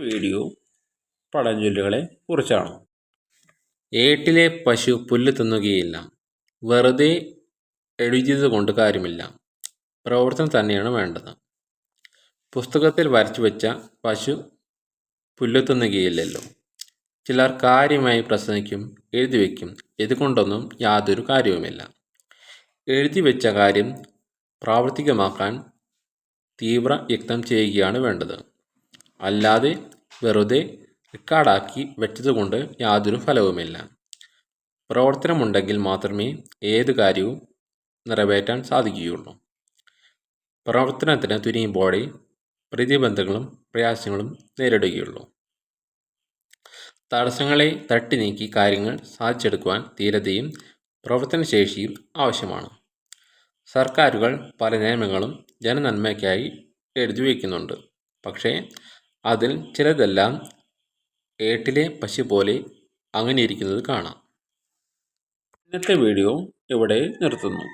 Video പഴഞ്ചൊല്ലുകളെ കുറിച്ചാണ്. ഏട്ടിലെ പശു പുല്ല് തിന്നുകയില്ല. വെറുതെ എഴുതിയത് കൊണ്ട് കാര്യമില്ല. പ്രവർത്തനം തന്നെയാണ് വേണ്ടത്. പുസ്തകത്തിൽ വരച്ചു വെച്ച പശു പുല്ല് തിന്നുകയില്ലല്ലോ. ചിലർ കാര്യമായി പ്രസംഗിക്കും എഴുതി വയ്ക്കും ഇതുകൊണ്ടൊന്നും യാതൊരു കാര്യവുമില്ല. എഴുതി വെച്ച കാര്യം പ്രാവർത്തികമാക്കാൻ തീവ്ര യത്നം ചെയ്യുകയാണ് വേണ്ടത്. അല്ലാതെ വെറുതെ റെക്കോർഡാക്കി വെച്ചതുകൊണ്ട് യാതൊരു ഫലവുമില്ല. പ്രവർത്തനമുണ്ടെങ്കിൽ മാത്രമേ ഏത് കാര്യവും നിറവേറ്റാൻ സാധിക്കുകയുള്ളൂ. പ്രവർത്തനത്തിന് തുനിയുമ്പോഴേ പ്രതിബന്ധങ്ങളും പ്രയാസങ്ങളും നേരിടുകയുള്ളൂ. തടസ്സങ്ങളെ തട്ടി നീക്കി കാര്യങ്ങൾ സാധിച്ചെടുക്കുവാൻ ധീരതയും പ്രവർത്തനശേഷിയും ആവശ്യമാണ്. സർക്കാരുകൾ പല നിയമങ്ങളും ജനനന്മയ്ക്കായി എഴുതി വയ്ക്കുന്നുണ്ട് പക്ഷേ അതിൽ ചിലതെല്ലാം ഏട്ടിലെ പശു പോലെ അങ്ങനെ ഇരിക്കുന്നത് കാണാം. ഇന്നത്തെ വീഡിയോ ഇവിടെ നിർത്തുന്നു.